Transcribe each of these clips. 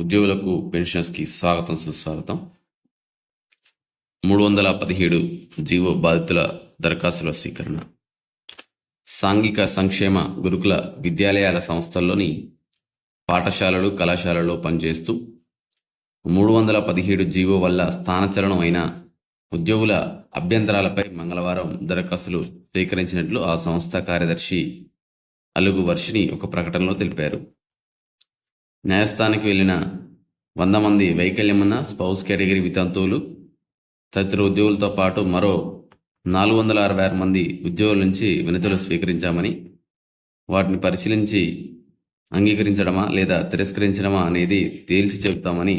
ఉద్యోగులకు పెన్షన్స్కి స్వాగతం సుస్వాగతం. మూడు వందల పదిహేడు జీవో బాధితుల దరఖాస్తుల స్వీకరణ. సాంఘిక సంక్షేమ గురుకుల విద్యాలయాల సంస్థల్లోని పాఠశాలలు కళాశాలలో పనిచేస్తూ మూడు వందల పదిహేడు జీవో వల్ల స్థానచలనం అయిన ఉద్యోగుల అభ్యంతరాలపై మంగళవారం దరఖాస్తులు స్వీకరించినట్లు ఆ సంస్థ కార్యదర్శి అలుగు వర్షిని ఒక ప్రకటనలో తెలిపారు. న్యాయస్థానానికి వెళ్ళిన వంద మంది వైకల్యమున్న స్పౌస్ కేటగిరీ వితంతువులు తదితర ఉద్యోగులతో పాటు మరో నాలుగు వందల అరవై ఆరు మంది ఉద్యోగుల నుంచి వినతులు స్వీకరించామని వాటిని పరిశీలించి అంగీకరించడమా లేదా తిరస్కరించడమా అనేది తేల్చి చెబుతామని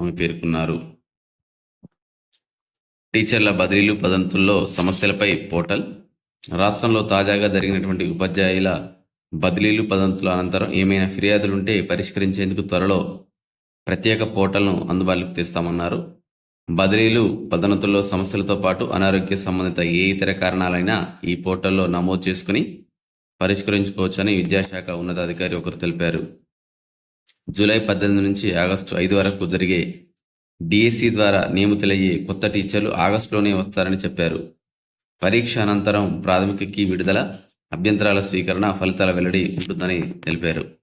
ఆమె పేర్కొన్నారు. టీచర్ల బదిలీలు పదంతుల్లో సమస్యలపై పోర్టల్ రాష్ట్రంలో తాజాగా జరిగినటువంటి ఉపాధ్యాయుల బదిలీలు పదంతుల అనంతరం ఏమైనా ఫిర్యాదులు ఉంటే పరిష్కరించేందుకు త్వరలో ప్రత్యేక పోర్టల్ను అందుబాటులోకి తెస్తామన్నారు. బదిలీలు పదనతుల్లో సమస్యలతో పాటు అనారోగ్య సంబంధిత ఏ ఇతర కారణాలైనా ఈ పోర్టల్లో నమోదు చేసుకుని పరిష్కరించుకోవచ్చని విద్యాశాఖ ఉన్నతాధికారి ఒకరు తెలిపారు. జూలై పద్దెనిమిది నుంచి ఆగస్టు ఐదు వరకు జరిగే డిఎస్సి ద్వారా నియమితులయ్యే కొత్త టీచర్లు ఆగస్టులోనే వస్తారని చెప్పారు. పరీక్ష అనంతరం ప్రాథమిక కీ విడుదల అభ్యంతరాల స్వీకరణ ఫలితాల వెల్లడి ఉంటుందని తెలిపారు.